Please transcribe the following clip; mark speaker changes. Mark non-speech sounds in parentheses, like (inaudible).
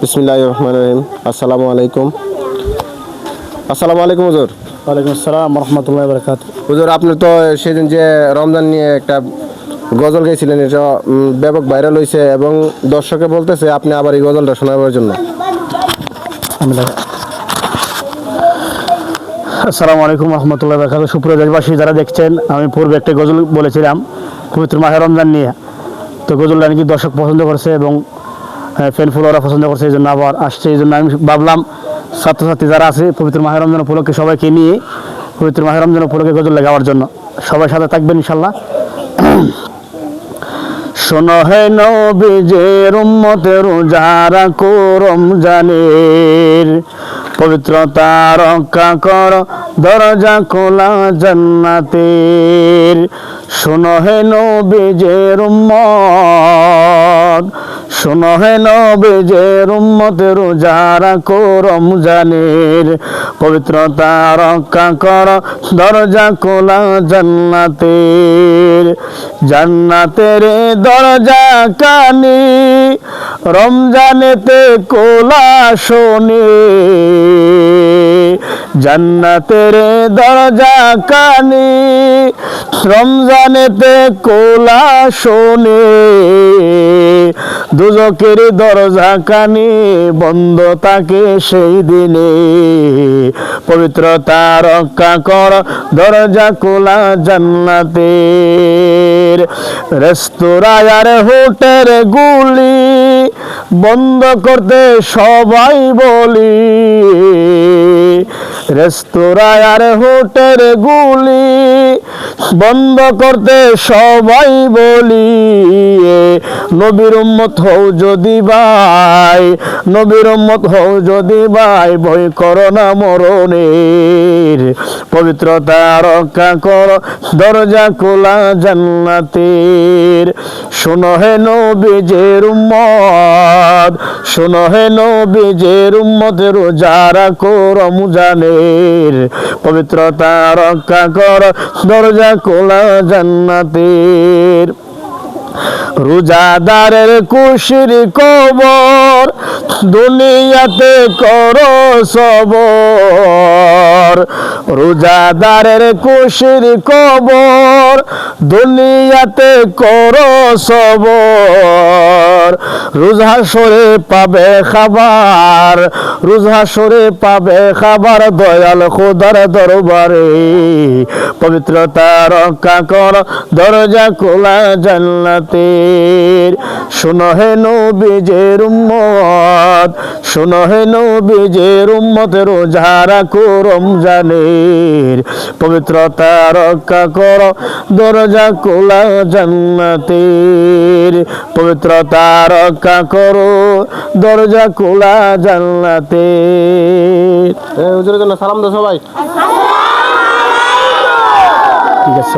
Speaker 1: বিসমিল্লাহ রহমান রহিম। আসসালামু আলাইকুম। আসসালামু আলাইকুম হুজুর।
Speaker 2: ওয়ালাইকুম আসসালাম রহমতুল্লাহ বরকাত
Speaker 1: হুজুর আপনি তো সেদিন যে রমজান নিয়ে একটা গজল গাইছিলেন এটা ব্যাপক ভাইরাল হয়েছে এবং দর্শকে বলতেছে আপনি আবার এই গজলটা শোনাবার জন্য।
Speaker 2: আসসালামু আলাইকুম রহমতুল্লাহ বরকাত সুপ্রিয় দেশবাসী যারা দেখছেন আমি পূর্বে একটা গজল বলেছিলাম পবিত্র মাহে রমজান নিয়ে। তো গজলটা নাকি দর্শক পছন্দ করছে এবং ফ্যান ফলোয়াররা পছন্দ করছে, এই জন্য আবার আসছে, এই জন্য আমি ভাবলাম, ছাত্রছাত্রী যারা আছে, পবিত্র মাহে রমজান উপলক্ষে সবাইকে নিয়ে, পবিত্র মাহে রমজান উপলক্ষে গজল গাওয়ার জন্য সবাই সাথে থাকবেন ইনশাল্লাহ (clears throat) শোনো হে নবীজের উম্মতের যারা করম জানের পবিত্রতা রক্ষা কর দরজা খোলা জান্নাতের। শোনো হে নবীজের উম্মত শোনো হে নবীজের উম্মতের যারা করম জানের পবিত্রতা রক্ষা কর দরজা খোলা জান্নাতের। জান্নাতের দরজা কানি, রমজানেতে কোলা শোনে। জান্নাতের দরজা কানি, রমজানেতে কোলা শোনে দুজকের দরজা কানি, বন্ধ থাকে সেই দিনে। পবিত্রতা রক্ষা কর দরজা কোলা জান্নাতের। রেস্তোরাঁ আর হোটেল গুলি বন্ধ করতে সবাই বলি। রেস্তোরাঁ আর হোটেল গুলি, বন্ধ করতে সবাই বলি নবীর উম্মত হও যদি ভাই, নবীর উম্মত হও যদি ভাই, ভয় করো না মরণের, পবিত্রতা রক্ষা কর দরজা খোলা জান্নাতের। শোনো হে নবীজের উম্মত, শোনো হে নবীজের উম্মতের যারা করম জানের পবিত্রতা রক্ষা কর, দরজা খোলা জান্নাতের। রোজাদারের কুশির কবর দুনিয়াতে কর সবর। রোজাদারের কুশির কবর দুনিয়াতে করো সবর। রোজা সরে পাবে খাবার, রোজা সরে পাবে খাবার, দয়াল খোদার দরবারে। পবিত্রতা রক্ষা কর দরজা খোলা জান্নাতের। শোনো হে নবীজের উম্মত, শোনো হে নবীজের উম্মতের যারা করম জানের পবিত্রতা রক্ষা কর দরজা খোলা জান্নাতের পবিত্রতা রক্ষা করো দরজা খোলা জান্নাতে
Speaker 1: হুজুরের জন্য সালাম দাও সবাই।
Speaker 2: ঠিক আছে